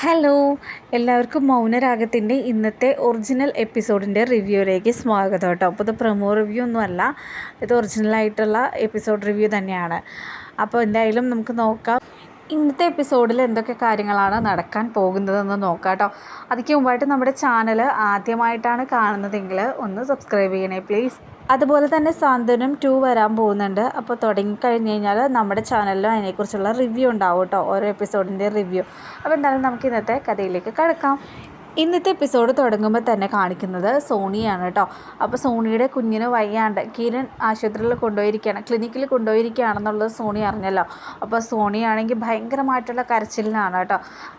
Hello എല്ലാവർക്കും മൗനരാഗത്തിന്റെ ഇന്നത്തെ original എപ്പിസോഡിന്റെ റിവ്യൂയിലേക്ക് സ്വാഗതം കേട്ടോ. അപ്പോൾ ഇത് പ്രൊമോ റിവ്യൂ ഒന്നുമല്ല ഇത് ഒറിജിനലായിട്ടുള്ള എപ്പിസോഡ് റിവ്യൂ തന്നെയാണ്. അപ്പോൾ എന്തായാലും നമുക്ക് നോക്കാം. ഇന്നത്തെ എപ്പിസോഡിൽ എന്തൊക്കെ കാര്യങ്ങളാണ് നടക്കാൻ പോകുന്നതെന്ന് നോക്കാം കേട്ടോ. അതിക്ക് മുമ്പായിട്ട് നമ്മുടെ ചാനൽ ആദ്യമായിട്ടാണ് കാണുന്നതെങ്കിൽ ഒന്ന് സബ്സ്ക്രൈബ് ചെയ്യണേ പ്ലീസ് അതുപോലെ തന്നെ സാന്ത്വനം ടു വരാൻ പോകുന്നുണ്ട്. അപ്പോൾ തുടങ്ങിക്കഴിഞ്ഞ് കഴിഞ്ഞാൽ നമ്മുടെ ചാനലിലും അതിനെക്കുറിച്ചുള്ള റിവ്യൂ ഉണ്ടാവും കേട്ടോ. ഓരോ എപ്പിസോഡിന്റെ റിവ്യൂ. അപ്പോൾ എന്തായാലും നമുക്ക് ഇന്നത്തെ കഥയിലേക്ക് കിടക്കാം. ഇന്നത്തെ എപ്പിസോഡ് തുടങ്ങുമ്പോൾ തന്നെ കാണിക്കുന്നത് സോണിയാണ് കേട്ടോ. അപ്പോൾ സോണിയുടെ കുഞ്ഞിന് വയ്യാണ്ട് കിരൺ ആശുപത്രിയിൽ കൊണ്ടുപോയിരിക്കുകയാണ്. ക്ലിനിക്കിൽ കൊണ്ടുപോയിരിക്കുകയാണെന്നുള്ളത് സോണി അറിഞ്ഞല്ലോ. അപ്പോൾ സോണിയാണെങ്കിൽ ഭയങ്കരമായിട്ടുള്ള കരച്ചിലിനാണ് കേട്ടോ.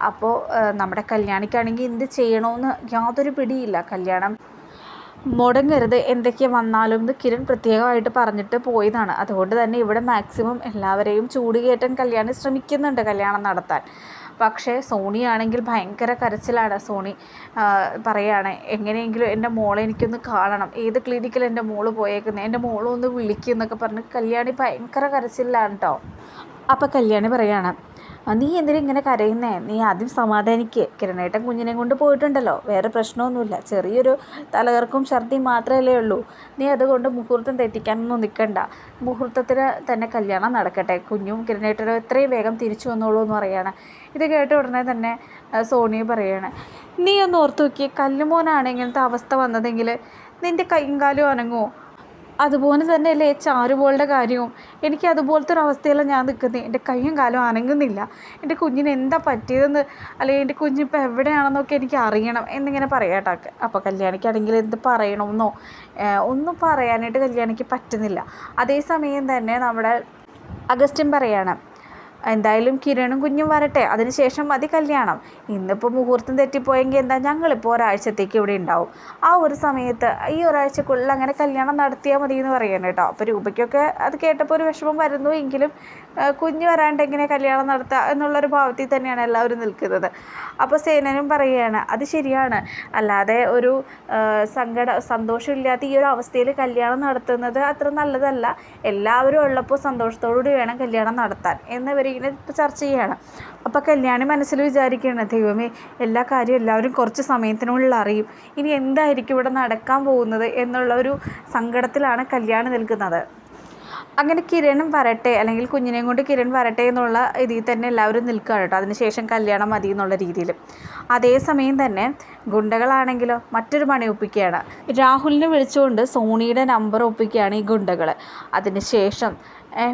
അപ്പോൾ നമ്മുടെ കല്യാണിക്കാണെങ്കിൽ എന്ത് ചെയ്യണമെന്ന് യാതൊരു പിടിയില്ല. കല്യാണം മുടങ്ങരുത്. എന്തൊക്കെ വന്നാലും എന്ന് കിരൺ പ്രത്യേകമായിട്ട് പറഞ്ഞിട്ട് പോയതാണ്. അതുകൊണ്ട് തന്നെ ഇവിടെ മാക്സിമം എല്ലാവരെയും ചൂട് കയറ്റാൻ കല്യാണി ശ്രമിക്കുന്നുണ്ട് കല്യാണം നടത്താൻ. പക്ഷേ സോണി ആണെങ്കിൽ ഭയങ്കര കരച്ചിലാണ്. സോണി പറയുകയാണ് എങ്ങനെയെങ്കിലും എന്റെ മോളെ എനിക്കൊന്ന് കാണണം. ഏത് ക്ലിനിക്കിൽ എന്റെ മോൾ പോയേക്കുന്നത് എന്റെ മോളൊന്ന് വിളിക്കും എന്നൊക്കെ പറഞ്ഞ് കല്യാണി ഭയങ്കര കരച്ചിലാണ് കേട്ടോ അപ്പോൾ കല്യാണി പറയുകയാണ് നീ എന്തിനാ ഇങ്ങനെ കരയുന്നേ? നീ ആദ്യം സമാധാനിക്കുക കിരണേട്ടൻ കുഞ്ഞിനെ കൊണ്ട് പോയിട്ടുണ്ടല്ലോ. വേറെ പ്രശ്നമൊന്നുമില്ല. ചെറിയൊരു തലകർക്കും ഛർദിയും മാത്രമല്ലേ ഉള്ളൂ. നീ അതുകൊണ്ട് മുഹൂർത്തം തെറ്റിക്കാനൊന്നും നിൽക്കണ്ട മുഹൂർത്തത്തിന് തന്നെ കല്യാണം നടക്കട്ടെ. കുഞ്ഞും കിരണേട്ടനും എത്രയും വേഗം തിരിച്ചു വന്നോളൂ എന്ന് പറയാണ്. ഇത് കേട്ട ഉടനെ തന്നെ സോണിയ പറയാണ് നീ ഒന്ന് ഓർത്തു നോക്കി കല്ലുമോനാണ് ഇങ്ങനത്തെ അവസ്ഥ വന്നതെങ്കിൽ നിന്റെ കൈയും കാലും അനങ്ങുമോ? അതുപോലെ തന്നെയല്ലേ ചാരുപോളുടെ കാര്യവും. എനിക്ക് അതുപോലത്തെ ഒരു അവസ്ഥയിലാണ് ഞാൻ നിൽക്കുന്നത്. എന്റെ കൈയും കാലും അനങ്ങുന്നില്ല. എന്റെ കുഞ്ഞിന് എന്താ പറ്റിയതെന്ന് അല്ലെങ്കിൽ എന്റെ കുഞ്ഞിപ്പോൾ എവിടെയാണെന്നൊക്കെ എനിക്ക് അറിയണം എന്നിങ്ങനെ പറയാട്ടാക്ക് അപ്പോൾ കല്യാണിക്കാണെങ്കിൽ എന്ത് പറയണമെന്നോ ഒന്നും പറയാനായിട്ട് കല്യാണിക്ക് പറ്റുന്നില്ല. അതേസമയം തന്നെ നമ്മുടെ അഗസ്റ്റിൻ പറയണം എന്തായാലും കിരണും കുഞ്ഞും വരട്ടെ. അതിനുശേഷം മതി കല്യാണം. ഇന്നിപ്പോൾ മുഹൂർത്തം തെറ്റിപ്പോയെങ്കിൽ എന്താ ഞങ്ങളിപ്പോൾ ഒരാഴ്ചത്തേക്ക് ഇവിടെ ഉണ്ടാവും. ആ ഒരു സമയത്ത് ഈ ഒരാഴ്ചക്കുള്ളിൽ അങ്ങനെ കല്യാണം നടത്തിയാൽ മതി എന്ന് പറയണം കേട്ടോ. അപ്പോൾ രൂപയ്ക്കൊക്കെ അത് കേട്ടപ്പോൾ ഒരു വിഷമം വരുന്നു. എങ്കിലും കുഞ്ഞ് വരാണ്ട് എങ്ങനെ കല്യാണം നടത്തുക എന്നുള്ളൊരു ഭാവത്തിൽ തന്നെയാണ് എല്ലാവരും നിൽക്കുന്നത്. അപ്പോൾ സേനനും പറയുകയാണ് അത് ശരിയാണ്. അല്ലാതെ ഒരു സങ്കട സന്തോഷമില്ലാത്ത ഈ ഒരു അവസ്ഥയിൽ കല്യാണം നടത്തുന്നത് അത്ര നല്ലതല്ല. എല്ലാവരും ഉള്ളപ്പോൾ സന്തോഷത്തോടുകൂടി വേണം കല്യാണം നടത്താൻ. എന്നിവർ ഇങ്ങനെ ഇപ്പോൾ ചർച്ച ചെയ്യുകയാണ് അപ്പോൾ കല്യാണി മനസ്സിൽ വിചാരിക്കുകയാണ് ദൈവമേ എല്ലാ കാര്യവും എല്ലാവരും കുറച്ച് സമയത്തിനുള്ളിൽ അറിയും. ഇനി എന്തായിരിക്കും ഇവിടെ നടക്കാൻ പോകുന്നത്? എന്നുള്ള ഒരു സങ്കടത്തിലാണ് കല്യാണി നിൽക്കുന്നത്. അങ്ങനെ കിരണും വരട്ടെ അല്ലെങ്കിൽ കുഞ്ഞിനെയും കൊണ്ട് കിരൺ വരട്ടെ എന്നുള്ള ഇതിൽ തന്നെ എല്ലാവരും നിൽക്കുക കേട്ടോ. അതിനുശേഷം കല്യാണം മതി എന്നുള്ള രീതിയിൽ. അതേസമയം തന്നെ ഗുണ്ടകളാണെങ്കിലോ മറ്റൊരു പണി ഒപ്പിക്കുകയാണ്. രാഹുലിനെ വിളിച്ചുകൊണ്ട് സോണിയുടെ നമ്പർ ഒപ്പിക്കുകയാണ് ഈ ഗുണ്ടകൾ അതിനുശേഷം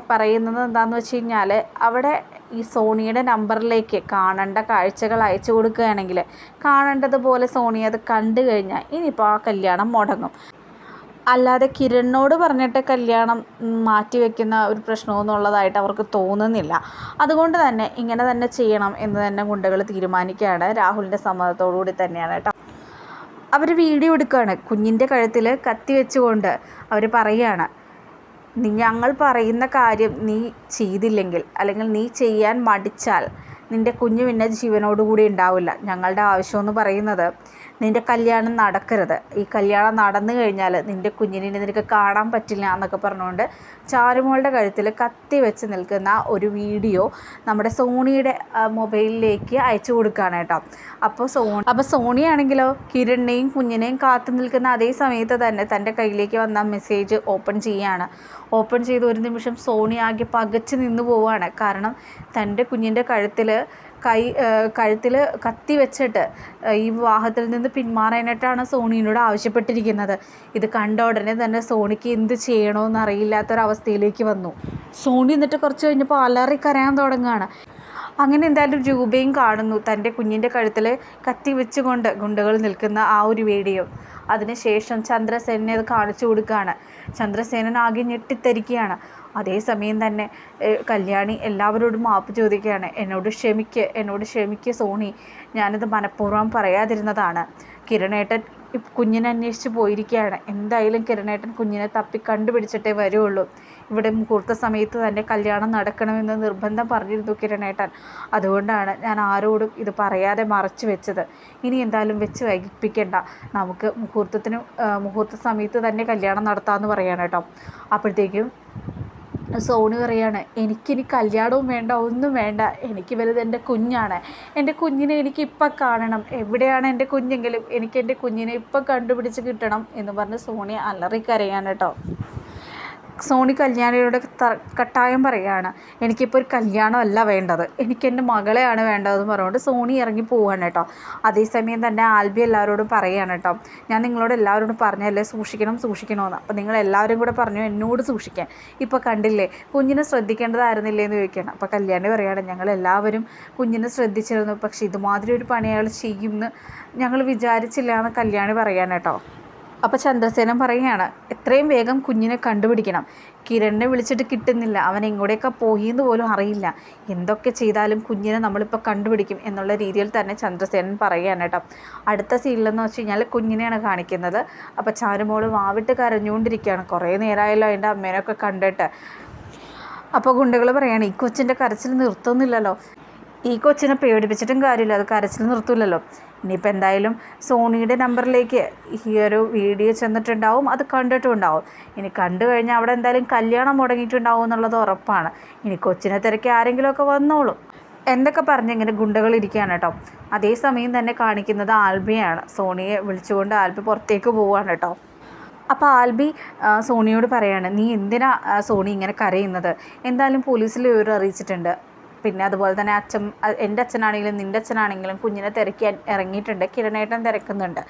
പറയുന്നത് എന്താണെന്ന് വെച്ച് കഴിഞ്ഞാൽ അവിടെ ഈ സോണിയുടെ നമ്പറിലേക്ക് കാണേണ്ട കാഴ്ചകൾ അയച്ചു കൊടുക്കുകയാണെങ്കിൽ കാണേണ്ടതുപോലെ സോണിയ അത് കണ്ടു കഴിഞ്ഞാൽ ഇനിയിപ്പോൾ ആ കല്യാണം മുടങ്ങും. അല്ലാതെ കിരണിനോട് പറഞ്ഞിട്ട് കല്യാണം മാറ്റി വെക്കുന്ന ഒരു പ്രശ്നമൊന്നുള്ളതായിട്ട് അവർക്ക് തോന്നുന്നില്ല. അതുകൊണ്ട് തന്നെ ഇങ്ങനെ തന്നെ ചെയ്യണം എന്ന് തന്നെ ഗുണ്ടകൾ തീരുമാനിക്കുകയാണ്. രാഹുലിന്റെ സമ്മതത്തോടു കൂടി തന്നെയാണ് കേട്ടോ. അവർ വീഡിയോ എടുക്കുകയാണ്. കുഞ്ഞിന്റെ കഴുത്തിൽ കത്തി വെച്ചുകൊണ്ട് അവർ പറയുകയാണ്. ഞങ്ങൾ പറയുന്ന കാര്യം നീ ചെയ്തില്ലെങ്കിൽ അല്ലെങ്കിൽ നീ ചെയ്യാൻ മടിച്ചാൽ നിന്റെ കുഞ്ഞ് പിന്നെ ജീവനോടുകൂടി ഉണ്ടാവില്ല. ഞങ്ങളുടെ ആവശ്യമെന്ന് പറയുന്നത് നിന്റെ കല്യാണം നടക്കരുത്. ഈ കല്യാണം നടന്നു കഴിഞ്ഞാൽ നിന്റെ കുഞ്ഞിനെ നിനക്ക് കാണാൻ പറ്റില്ല എന്നൊക്കെ പറഞ്ഞുകൊണ്ട് ചാരുമോളുടെ കഴുത്തിൽ കത്തി വെച്ച് നിൽക്കുന്ന ഒരു വീഡിയോ നമ്മുടെ സോണിയുടെ മൊബൈലിലേക്ക് അയച്ചു കൊടുക്കുകയാണ് കേട്ടോ. അപ്പോൾ സോണി അപ്പോൾ സോണിയാണെങ്കിലോ കിരണിനെയും കുഞ്ഞിനെയും കാത്തു നിൽക്കുന്ന അതേ സമയത്ത് തന്നെ തന്റെ കയ്യിലേക്ക് വന്ന മെസ്സേജ് ഓപ്പൺ ചെയ്യുകയാണ്. ഓപ്പൺ ചെയ്ത് ഒരു നിമിഷം സോണി ആകെ പകച്ച് നിന്ന് പോവുകയാണ്. കാരണം തന്റെ കുഞ്ഞിന്റെ കഴുത്തിൽ കൈ കഴുത്തിൽ കത്തി വെച്ചിട്ട് ഈ വിവാഹത്തിൽ നിന്ന് പിന്മാറാനായിട്ടാണ് സോണിയോട് ആവശ്യപ്പെട്ടിരിക്കുന്നത്. ഇത് കണ്ട ഉടനെ തന്നെ സോണിക്ക് എന്ത് ചെയ്യണമെന്ന് അറിയില്ലാത്തൊരവസ്ഥയിലേക്ക് വന്നു. സോണി എന്നിട്ട് കുറച്ച് കഴിഞ്ഞപ്പോൾ അലറി കരയാൻ തുടങ്ങുകയാണ്. അങ്ങനെ എന്തായാലും രൂപയും കാണുന്നു. തന്റെ കുഞ്ഞിന്റെ കഴുത്തിൽ കത്തി വെച്ചുകൊണ്ട് ഗുണ്ടകൾ നിൽക്കുന്ന ആ ഒരു വീഡിയോ. അതിനുശേഷം ചന്ദ്രസേനെ അത് കാണിച്ചു കൊടുക്കുകയാണ്. ചന്ദ്രസേനൻ ആകെ ഞെട്ടിത്തരിക്കുകയാണ് അതേസമയം തന്നെ കല്യാണി എല്ലാവരോടും മാപ്പ് ചോദിക്കുകയാണ്. എന്നോട് ക്ഷമിക്ക് എന്നോട് ക്ഷമിക്ക് സോണി. ഞാനത് മനഃപൂർവം പറയാതിരുന്നതാണ്. കിരണേട്ടൻ കുഞ്ഞിനെ അന്വേഷിച്ച് പോയിരിക്കുകയാണ്. എന്തായാലും കിരണേട്ടൻ കുഞ്ഞിനെ തപ്പി കണ്ടുപിടിച്ചിട്ടേ വരുള്ളൂ. ഇവിടെ മുഹൂർത്ത സമയത്ത് തന്നെ കല്യാണം നടക്കണമെന്ന് നിർബന്ധം പറഞ്ഞിരുന്നു കിരണേട്ടൻ. അതുകൊണ്ടാണ് ഞാൻ ആരോടും ഇത് പറയാതെ മറച്ചു വെച്ചത്. ഇനി എന്തായാലും വെച്ച് വൈകിപ്പിക്കേണ്ട. നമുക്ക് മുഹൂർത്തത്തിന് മുഹൂർത്ത സമയത്ത് തന്നെ കല്യാണം നടത്താമെന്ന് പറയാണ് കേട്ടോ. അപ്പോഴത്തേക്കും സോണി പറയാണ് എനിക്കിനി കല്യാണവും വേണ്ട ഒന്നും വേണ്ട. എനിക്ക് വലുത് എന്റെ കുഞ്ഞാണ്. എന്റെ കുഞ്ഞിനെ എനിക്ക് ഇപ്പം കാണണം. എവിടെയാണ് എന്റെ കുഞ്ഞെങ്കിലും എനിക്ക് എന്റെ കുഞ്ഞിനെ ഇപ്പം കണ്ടുപിടിച്ച് കിട്ടണം എന്ന് പറഞ്ഞ് സോണി അലറി കരയാണ് കേട്ടോ. സോണി കല്യാണിയോട് കട്ടായം പറയുകയാണ് എനിക്കിപ്പോൾ ഒരു കല്യാണമല്ല വേണ്ടത്. എനിക്ക് എന്റെ മകളെയാണ് വേണ്ടതെന്ന് പറഞ്ഞുകൊണ്ട് സോണി ഇറങ്ങി പോവുകയാണ് കേട്ടോ. അതേസമയം തന്നെ ആൽബി എല്ലാവരോടും പറയുകയാണ് കേട്ടോ ഞാൻ നിങ്ങളോട് എല്ലാവരോടും പറഞ്ഞല്ലേ സൂക്ഷിക്കണം സൂക്ഷിക്കണമെന്ന് അപ്പോൾ നിങ്ങൾ എല്ലാവരും കൂടെ പറഞ്ഞു എന്നോട് സൂക്ഷിക്കാൻ. ഇപ്പോൾ കണ്ടില്ലേ കുഞ്ഞിനെ ശ്രദ്ധിക്കേണ്ടതായിരുന്നില്ലേ എന്ന് ചോദിക്കുകയാണ്. അപ്പോൾ കല്യാണി പറയുകയാണ് ഞങ്ങൾ എല്ലാവരും കുഞ്ഞിനെ ശ്രദ്ധിച്ചിരുന്നു. പക്ഷേ ഇതുമാതിരി ഒരു പണി അയാൾ ചെയ്യുമെന്ന് ഞങ്ങൾ വിചാരിച്ചില്ല എന്ന് കല്യാണി പറയാൻ കേട്ടോ. അപ്പോൾ ചന്ദ്രസേനൻ പറയുകയാണ് എത്രയും വേഗം കുഞ്ഞിനെ കണ്ടുപിടിക്കണം. കിരണിനെ വിളിച്ചിട്ട് കിട്ടുന്നില്ല. അവൻ പോയി എന്ന് പോലും അറിയില്ല. എന്തൊക്കെ ചെയ്താലും കുഞ്ഞിനെ നമ്മളിപ്പോൾ കണ്ടുപിടിക്കും എന്നുള്ള രീതിയിൽ തന്നെ ചന്ദ്രസേനൻ പറയുകയാണ് കേട്ടോ. അടുത്ത സീനിലെന്ന് വെച്ച് കഴിഞ്ഞാൽ കുഞ്ഞിനെയാണ് കാണിക്കുന്നത്. അപ്പോൾ ചാരുമോൾ വാവിട്ട് കരഞ്ഞുകൊണ്ടിരിക്കുകയാണ്. കുറേ നേരമായല്ലോ അതിന്റെ അമ്മേനൊക്കെ കണ്ടിട്ട്. അപ്പോൾ ഗുണ്ടകൾ പറയുകയാണ് ഈ കൊച്ചിന്റെ കരച്ചിൽ നിർത്തുന്നില്ലല്ലോ. ഈ കൊച്ചിനെ പേടിപ്പിച്ചിട്ടും കാര്യമില്ല. അത് കരച്ചിൽ നിർത്തില്ലല്ലോ ഇനിയിപ്പോൾ എന്തായാലും സോണിയുടെ നമ്പറിലേക്ക് ഈ ഒരു വീഡിയോ ചെന്നിട്ടുണ്ടാവും. അത് കണ്ടിട്ടുണ്ടാവും. ഇനി കണ്ടു കഴിഞ്ഞാൽ അവിടെ എന്തായാലും കല്യാണം മുടങ്ങിയിട്ടുണ്ടാവും എന്നുള്ളത് ഉറപ്പാണ്. ഇനി കൊച്ചിനെ തിരക്കി ആരെങ്കിലുമൊക്കെ വന്നോളും. എന്തൊക്കെ പറഞ്ഞ് ഇങ്ങനെ ഗുണ്ടകൾ ഇരിക്കുകയാണ് കേട്ടോ. അതേസമയം തന്നെ കാണിക്കുന്നത് ആൽബിയാണ്. സോണിയെ വിളിച്ചുകൊണ്ട് ആൽബി പുറത്തേക്ക് പോവുകയാണ് കേട്ടോ. അപ്പോൾ ആൽബി സോണിയോട് പറയാണ് നീ എന്തിനാ സോണി ഇങ്ങനെ കരയുന്നത്? എന്തായാലും പോലീസിൽ വിവരം അറിയിച്ചിട്ടുണ്ട്. പിന്നെ അതുപോലെ തന്നെ അച്ഛൻ എന്റെ അച്ഛനാണെങ്കിലും നിന്റെ അച്ഛനാണെങ്കിലും കുഞ്ഞിനെ തിരക്കി ഇറങ്ങിയിട്ടുണ്ട്. കിരണേട്ടൻ തിരക്കുന്നുണ്ട്.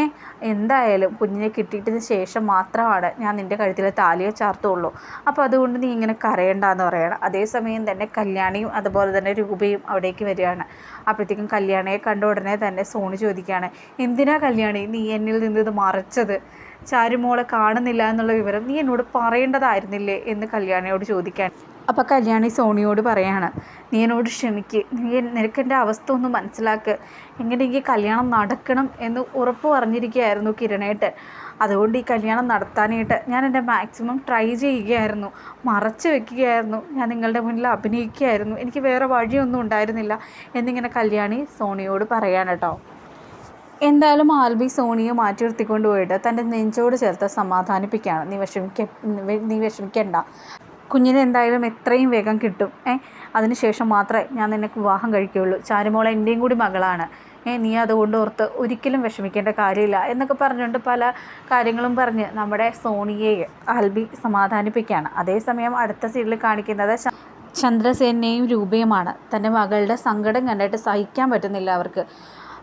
ഏ എന്തായാലും കുഞ്ഞിനെ കിട്ടിയിട്ടതിന് ശേഷം മാത്രമാണ് ഞാൻ നിന്റെ കഴുത്തിൽ താലിയോ ചാർത്തുള്ളൂ. അപ്പോൾ അതുകൊണ്ട് നീ ഇങ്ങനെ കരയണ്ടെന്ന് പറയണം. അതേസമയം തന്നെ കല്യാണിയും അതുപോലെ തന്നെ രൂപയും അവിടേക്ക് വരികയാണ്. അപ്പോഴത്തേക്കും കല്യാണിയെ കണ്ട ഉടനെ തന്നെ സോണി ചോദിക്കുകയാണ് എന്തിനാ കല്യാണി? നീ എന്നിൽ നിന്ന് ഇത് മറച്ചത്? ചാരുമോളെ കാണുന്നില്ല എന്നുള്ള വിവരം നീ എന്നോട് പറയേണ്ടതായിരുന്നില്ലേ? എന്ന് കല്യാണിയോട് ചോദിക്കാൻ അപ്പോൾ കല്യാണി സോണിയോട് പറയാണ് നീ എന്നോട് ക്ഷമിക്ക്. നീ എൻ- നിനക്ക് എന്റെ അവസ്ഥ ഒന്ന് മനസ്സിലാക്ക്. എങ്ങനെയെങ്കിൽ കല്യാണം നടക്കണം എന്ന് ഉറപ്പ് പറഞ്ഞിരിക്കുകയായിരുന്നു കിരണേട്ടൻ. അതുകൊണ്ട് ഈ കല്യാണം നടത്താനായിട്ട് ഞാൻ എന്റെ മാക്സിമം ട്രൈ ചെയ്യുകയായിരുന്നു. മറച്ചു വെക്കുകയായിരുന്നു. ഞാൻ നിങ്ങളുടെ മുന്നിൽ അഭിനയിക്കുകയായിരുന്നു. എനിക്ക് വേറെ വഴിയൊന്നും ഉണ്ടായിരുന്നില്ല എന്നിങ്ങനെ കല്യാണി സോണിയോട് പറയാൻ കേട്ടോ എന്തായാലും ആൽബി സോണിയെ മാറ്റി നിർത്തിക്കൊണ്ട് പോയിട്ട് തന്റെ നെഞ്ചോട് ചേർത്ത് സമാധാനിപ്പിക്കുകയാണ്. നീ വിഷമിക്ക നീ വിഷമിക്കണ്ട. കുഞ്ഞിനെ എന്തായാലും എത്രയും വേഗം കിട്ടും. ഏ അതിനുശേഷം മാത്രമേ ഞാൻ നിന്നെ വിവാഹം കഴിക്കുകയുള്ളൂ. ചാരുമോളെ എന്റെയും കൂടി മകളാണ്. ഏ നീ അതുകൊണ്ട് ഓർത്ത് ഒരിക്കലും വിഷമിക്കേണ്ട കാര്യമില്ല എന്നൊക്കെ പറഞ്ഞുകൊണ്ട് പല കാര്യങ്ങളും പറഞ്ഞ് നമ്മുടെ സോണിയെ ആൽബി സമാധാനിപ്പിക്കുകയാണ്. അതേസമയം അടുത്ത സീരിയൽ കാണിക്കുന്നത് ചന്ദ്രസേനയും രൂപയുമാണ്. തന്റെ മകളുടെ സങ്കടം കണ്ടിട്ട് സഹിക്കാൻ പറ്റുന്നില്ല അവർക്ക്.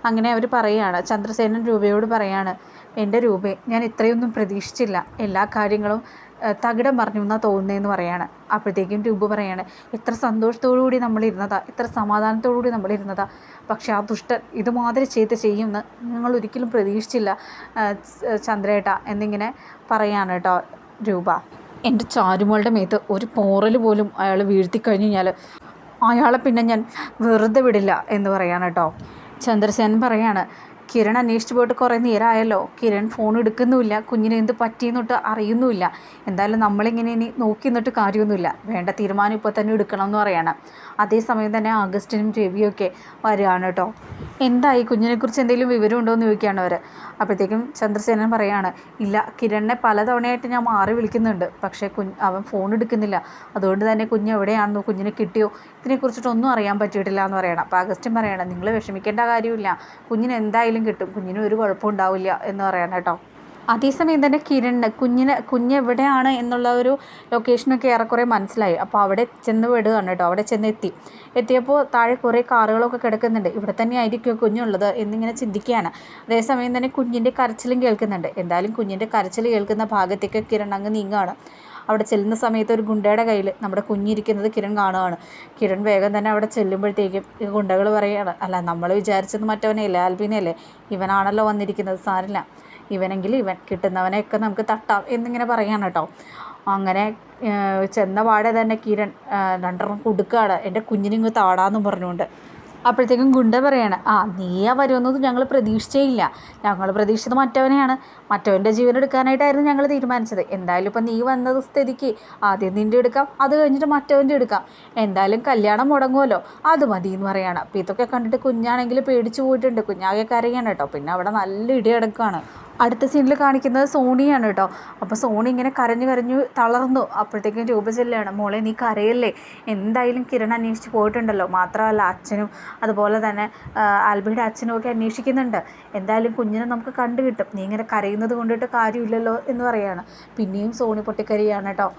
അങ്ങനെ അവർ പറയുകയാണ്. ചന്ദ്രസേനൻ രൂപയോട് പറയാണ് എന്റെ രൂപയെ ഞാൻ ഇത്രയൊന്നും പ്രതീക്ഷിച്ചില്ല. എല്ലാ കാര്യങ്ങളും തകിടം പറഞ്ഞു എന്നാണ് തോന്നുന്നതെന്ന് പറയാണ്. അപ്പോഴത്തേക്കും രൂപ പറയാണ് എത്ര സന്തോഷത്തോടു കൂടി നമ്മളിരുന്നതാ എത്ര സമാധാനത്തോടു കൂടി നമ്മളിരുന്നതാ. പക്ഷേ ആ ദുഷ്ടൻ ഇതുമാതിരി ചെയ്ത് ചെയ്യുമെന്ന് ഞങ്ങൾ ഒരിക്കലും പ്രതീക്ഷിച്ചില്ല ചന്ദ്രേട്ട എന്നിങ്ങനെ പറയാണ് കേട്ടോ രൂപ. എന്റെ ചാരുമോളുടെ മേത്ത് ഒരു പോറൽ പോലും അയാൾ വീഴ്ത്തി കഴിഞ്ഞു കഴിഞ്ഞാൽ അയാളെ പിന്നെ ഞാൻ വെറുതെ വിടില്ല എന്ന് പറയാണ് കേട്ടോ. ചന്ദ്രസേനൻ പറയാണ് കിരൺ അന്വേഷിച്ച് പോയിട്ട് കുറേ നേരമായല്ലോ കിരൺ ഫോൺ എടുക്കുന്നുമില്ല. കുഞ്ഞിന് എന്ത് പറ്റിയെന്നിട്ട് അറിയുന്നുമില്ല. എന്തായാലും നമ്മളിങ്ങനെ ഇനി നോക്കി നിന്നിട്ട് കാര്യമൊന്നുമില്ല. വേണ്ട തീരുമാനം ഇപ്പോൾ തന്നെ എടുക്കണം എന്ന് പറയണം. അതേസമയം തന്നെ ആഗസ്റ്റിനും രവിയൊക്കെ വരികയാണ് കേട്ടോ. എന്തായി? കുഞ്ഞിനെക്കുറിച്ച് എന്തെങ്കിലും വിവരം എന്ന് ചോദിക്കുകയാണ് അവർ അപ്പോഴത്തേക്കും ചന്ദ്രസേനൻ പറയാണ് ഇല്ല കിരണിനെ പലതവണയായിട്ട് ഞാൻ മാറി വിളിക്കുന്നുണ്ട്. പക്ഷേ കുഞ്ഞ് അവൻ ഫോൺ എടുക്കുന്നില്ല. അതുകൊണ്ട് തന്നെ കുഞ്ഞ് എവിടെയാണെന്നോ കുഞ്ഞിനെ കിട്ടിയോ ഇതിനെക്കുറിച്ചിട്ടൊന്നും അറിയാൻ പറ്റിയിട്ടില്ല എന്ന് പറയണം. അപ്പോൾ അഗസ്റ്റും പറയണം നിങ്ങൾ വിഷമിക്കേണ്ട കാര്യമില്ല. കുഞ്ഞിന് എന്തായാലും കിട്ടും. കുഞ്ഞിന് ഒരു കുഴപ്പം ഉണ്ടാവില്ല എന്ന് പറയണം കേട്ടോ. അതേസമയം തന്നെ കിരണ് കുഞ്ഞിനെ കുഞ്ഞ് എവിടെയാണ് എന്നുള്ള ഒരു ലൊക്കേഷനൊക്കെ ഏറെക്കുറെ മനസ്സിലായി. അപ്പോൾ അവിടെ ചെന്ന് വിടുകയാണ് കേട്ടോ. അവിടെ ചെന്ന് എത്തി. എത്തിയപ്പോൾ താഴെ കുറേ കാറുകളൊക്കെ കിടക്കുന്നുണ്ട്. ഇവിടെ തന്നെ ആയിരിക്കും കുഞ്ഞുള്ളത് എന്നിങ്ങനെ ചിന്തിക്കുകയാണ്. അതേസമയം തന്നെ കുഞ്ഞിന്റെ കരച്ചിലും കേൾക്കുന്നുണ്ട്. എന്തായാലും കുഞ്ഞിന്റെ കരച്ചിൽ കേൾക്കുന്ന ഭാഗത്തേക്ക് കിരൺ അങ്ങ് നീങ്ങുകയാണ്. അവിടെ ചെല്ലുന്ന സമയത്ത് ഒരു ഗുണ്ടയുടെ കയ്യിൽ നമ്മുടെ കുഞ്ഞിരിക്കുന്നത് കിരൺ കാണുകയാണ് കിരൺ വേഗം തന്നെ അവിടെ ചെല്ലുമ്പോഴത്തേക്കും ഈ ഗുണ്ടകൾ പറയുകയാണ് അല്ല നമ്മൾ വിചാരിച്ചത് മറ്റവനെയല്ലേ ആൽബിനെയല്ലേ ഇവനാണല്ലോ വന്നിരിക്കുന്നത് സാരില്ല. ഇവനെങ്കിൽ ഇവൻ കിട്ടുന്നവനെയൊക്കെ നമുക്ക് തട്ടാം എന്നിങ്ങനെ പറയുകയാണ് കേട്ടോ. അങ്ങനെ ചെന്ന പാടെ തന്നെ കിരൺ രണ്ടെണ്ണം കൊടുക്കുകയാണ് എന്റെ കുഞ്ഞിനിങ്ങ് താടാന്നും പറഞ്ഞുകൊണ്ട് അപ്പോഴത്തേക്കും ഗുണ്ട പറയാണ് ആ നീയാ വരുമെന്നത് ഞങ്ങൾ പ്രതീക്ഷിച്ചേ ഇല്ല ഞങ്ങൾ പ്രതീക്ഷിച്ചത് മറ്റവനെയാണ്. മറ്റവന്റെ ജീവൻ എടുക്കാനായിട്ടായിരുന്നു ഞങ്ങൾ തീരുമാനിച്ചത്. എന്തായാലും ഇപ്പം നീ വന്നത് സ്ഥിതിക്ക് ആദ്യം നിന്റെ എടുക്കാം അത് കഴിഞ്ഞിട്ട് മറ്റവന്റെ എടുക്കാം. എന്തായാലും കല്യാണം മുടങ്ങുമല്ലോ. അത് മതി എന്ന് പറയാണ്. അപ്പോൾ ഇതൊക്കെ കണ്ടിട്ട് കുഞ്ഞാണെങ്കിൽ പേടിച്ചു പോയിട്ടുണ്ട്. കുഞ്ഞാകെ കരയാണ് കേട്ടോ. പിന്നെ അവിടെ നല്ല ഇടി കിടക്കുകയാണ് അടുത്ത സീനിൽ കാണിക്കുന്നത് സോണിയാണ് കേട്ടോ. അപ്പോൾ സോണി ഇങ്ങനെ കരഞ്ഞു കരഞ്ഞു തളർന്നു. അപ്പോഴത്തേക്കും രൂപ ചെല്ലുകയാണ്. മോളെ നീ കരയല്ലേ? എന്തായാലും കിരൺ അന്വേഷിച്ച് പോയിട്ടുണ്ടല്ലോ. മാത്രമല്ല അച്ഛനും അതുപോലെ തന്നെ ആൽബിയുടെ അച്ഛനും ഒക്കെ അന്വേഷിക്കുന്നുണ്ട്. എന്തായാലും കുഞ്ഞിനെ നമുക്ക് കണ്ടു കിട്ടും നീ ഇങ്ങനെ കരയുന്നത് കൊണ്ടിട്ട് കാര്യമില്ലല്ലോ എന്ന് പറയാണ്. പിന്നെയും സോണി പൊട്ടിക്കരയാണ് കേട്ടോ.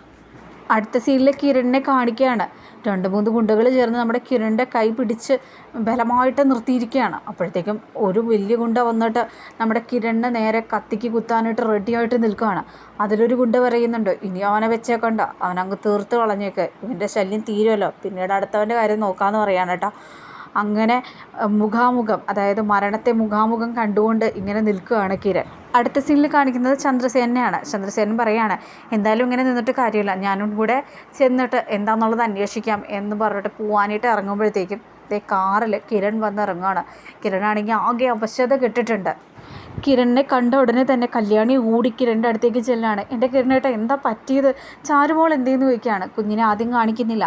അടുത്ത സീനിൽ കിരണിനെ കാണിക്കുകയാണ്. രണ്ട് മൂന്ന് ഗുണ്ടകൾ ചേർന്ന് നമ്മുടെ കിരണിന്റെ കൈ പിടിച്ച് ബലമായിട്ട് നിർത്തിയിരിക്കുകയാണ്. അപ്പോഴത്തേക്കും ഒരു വലിയ ഗുണ്ട വന്നിട്ട് നമ്മുടെ കിരണിനെ നേരെ കത്തിക്ക് കുത്താനായിട്ട് റെഡിയായിട്ട് നിൽക്കുകയാണ്. അതിലൊരു ഗുണ്ട പറയുന്നുണ്ട് ഇനി അവനെ വെച്ചേക്കണ്ട അവനങ്ങ് തീർത്ത് കളഞ്ഞേക്ക്. ഇവന്റെ ശല്യം തീരുമല്ലോ പിന്നീട് അടുത്തവന്റെ കാര്യം നോക്കാമെന്ന് കേട്ടോ. അങ്ങനെ മുഖാമുഖം അതായത് മരണത്തെ മുഖാമുഖം കണ്ടുകൊണ്ട് ഇങ്ങനെ നിൽക്കുകയാണ് കിരൺ. അടുത്ത സീനിൽ കാണിക്കുന്നത് ചന്ദ്രസേനയാണ് ചന്ദ്രസേനൻ പറയാണ് എന്തായാലും ഇങ്ങനെ നിന്നിട്ട് കാര്യമില്ല. ഞാനും കൂടെ ചെന്നിട്ട് എന്താണെന്നുള്ളത് അന്വേഷിക്കാം എന്ന് പറഞ്ഞിട്ട് പോവാനായിട്ട് ഇറങ്ങുമ്പോഴത്തേക്കും ദേ കാറിൽ കിരൺ വന്ന് ഇറങ്ങുകയാണ് കിരണാണെങ്കിൽ ആകെ അവശത കെട്ടിട്ടുണ്ട്. കിരണിനെ കണ്ട ഉടനെ തന്നെ കല്യാണി ഓടി കിരണിന്റെ അടുത്തേക്ക് ചെല്ലാണ്. എന്റെ കിരണേട്ട എന്താ പറ്റിയത്? ചാരുമോൾ എന്തേന്ന് ചോദിക്കുകയാണ്. കുഞ്ഞിനെ ആദ്യം കാണിക്കുന്നില്ല.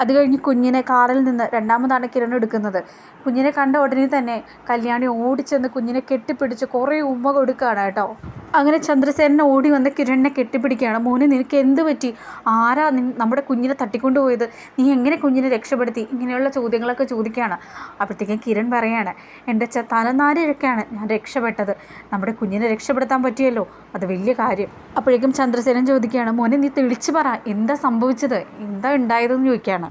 അത് കഴിഞ്ഞ് കുഞ്ഞിനെ കാറിൽ നിന്ന് രണ്ടാമതാണ് കിരൺ എടുക്കുന്നത്. കുഞ്ഞിനെ കണ്ട ഉടനെ തന്നെ കല്യാണി ഓടിച്ചെന്ന് കുഞ്ഞിനെ കെട്ടിപ്പിടിച്ച് കുറേ ഉമ്മ കൊടുക്കുകയാണ് കേട്ടോ. അങ്ങനെ ചന്ദ്രസേനനെ ഓടി വന്ന് കിരണിനെ കെട്ടിപ്പിടിക്കുകയാണ്. മോനെ നിനക്ക് എന്ത് പറ്റി? ആരാ നമ്മുടെ കുഞ്ഞിനെ തട്ടിക്കൊണ്ടുപോയത് നീ എങ്ങനെ കുഞ്ഞിനെ രക്ഷപ്പെടുത്തി? ഇങ്ങനെയുള്ള ചോദ്യങ്ങളൊക്കെ ചോദിക്കുകയാണ്. അപ്പോഴത്തേക്കും കിരൺ പറയാണ് എന്റെ ച തലനാരിഴക്കാണ് ഞാൻ രക്ഷപ്പെട്ടത്. നമ്മുടെ കുഞ്ഞിനെ രക്ഷപ്പെടുത്താൻ പറ്റിയല്ലോ. അത് വലിയ കാര്യം. അപ്പോഴേക്കും ചന്ദ്രസേനൻ ചോദിക്കുകയാണ് മോനെ നീ തെളിച്ചു പറ. എന്താ സംഭവിച്ചത്? എന്താ ഉണ്ടായതെന്ന് ചോദിക്കുകയാണ്.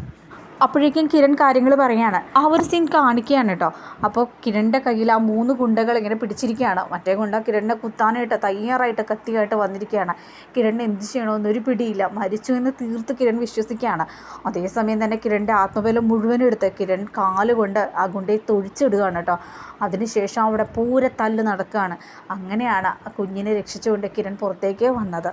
അപ്പോഴേക്കും കിരൺ കാര്യങ്ങൾ പറയാണ് ആ ഒരു സീൻ കാണിക്കുകയാണ് കേട്ടോ. അപ്പോൾ കിരണിന്റെ കയ്യിൽ ആ മൂന്ന് ഗുണ്ടകൾ ഇങ്ങനെ പിടിച്ചിരിക്കുകയാണ്. മറ്റേ ഗുണ്ട കിരണിനെ കുത്താനായിട്ട് തയ്യാറായിട്ട് കത്തിയായിട്ട് വന്നിരിക്കുകയാണ്. കിരണിന് എന്ത് ചെയ്യണമെന്ന് ഒരു പിടിയില്ല. മരിച്ചു എന്ന് തീർത്ത് കിരൺ വിശ്വസിക്കുകയാണ്. അതേസമയം തന്നെ കിരണിന്റെ ആത്മബലം മുഴുവൻ എടുത്ത് കിരൺ കാലുകൊണ്ട് ആ ഗുണ്ടയെ തൊഴിച്ചിടുകയാണ് കേട്ടോ. അതിനുശേഷം അവിടെ പൂര തല്ല് നടക്കുകയാണ്. അങ്ങനെയാണ് ആ കുഞ്ഞിനെ രക്ഷിച്ചുകൊണ്ട് കിരൺ പുറത്തേക്ക് വന്നത്.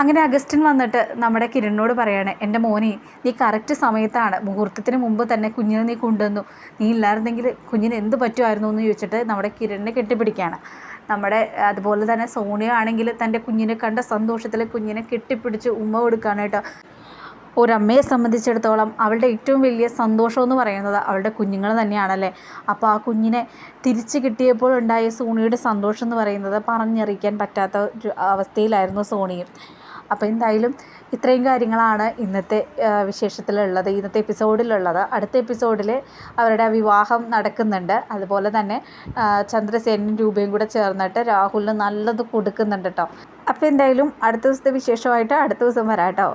അങ്ങനെ അഗസ്റ്റിൻ വന്നിട്ട് നമ്മുടെ കിരണിനോട് പറയാണ് എന്റെ മോനെ നീ കറക്റ്റ് സമയത്താണ്. മുഹൂർത്തത്തിന് മുമ്പ് തന്നെ കുഞ്ഞിനെ നീ കൊണ്ടുവന്നു. നീ ഇല്ലായിരുന്നെങ്കിൽ കുഞ്ഞിന് എന്ത് പറ്റുമായിരുന്നു എന്ന് ചോദിച്ചിട്ട് നമ്മുടെ കിരണിനെ കെട്ടിപ്പിടിക്കുകയാണ്. നമ്മുടെ അതുപോലെ തന്നെ സോണിയ ആണെങ്കിൽ തന്റെ കുഞ്ഞിനെ കണ്ട സന്തോഷത്തിൽ കുഞ്ഞിനെ കെട്ടിപ്പിടിച്ച് ഉമ്മ കൊടുക്കുകയാണ് കേട്ടോ. ഒരമ്മയെ സംബന്ധിച്ചിടത്തോളം അവളുടെ ഏറ്റവും വലിയ സന്തോഷമെന്ന് പറയുന്നത് അവളുടെ കുഞ്ഞുങ്ങൾ തന്നെയാണല്ലേ? അപ്പോൾ ആ കുഞ്ഞിനെ തിരിച്ചു കിട്ടിയപ്പോൾ ഉണ്ടായ സോണിയുടെ സന്തോഷം എന്ന് പറയുന്നത് പറഞ്ഞറിയിക്കാൻ പറ്റാത്ത ഒരു അവസ്ഥയിലായിരുന്നു സോണിയും അപ്പോൾ എന്തായാലും ഇത്രയും കാര്യങ്ങളാണ് ഇന്നത്തെ വിശേഷത്തിലുള്ളത് ഇന്നത്തെ എപ്പിസോഡിലുള്ളത്. അടുത്ത എപ്പിസോഡിൽ അവരുടെ വിവാഹം നടക്കുന്നുണ്ട്. അതുപോലെ തന്നെ ചന്ദ്രസേനും രൂപയും കൂടെ ചേർന്നിട്ട് രാഹുലിന് നല്ലത് കൊടുക്കുന്നുണ്ട് കേട്ടോ. അപ്പോൾ എന്തായാലും അടുത്ത ദിവസത്തെ വിശേഷമായിട്ട് അടുത്ത ദിവസം വരാം കേട്ടോ.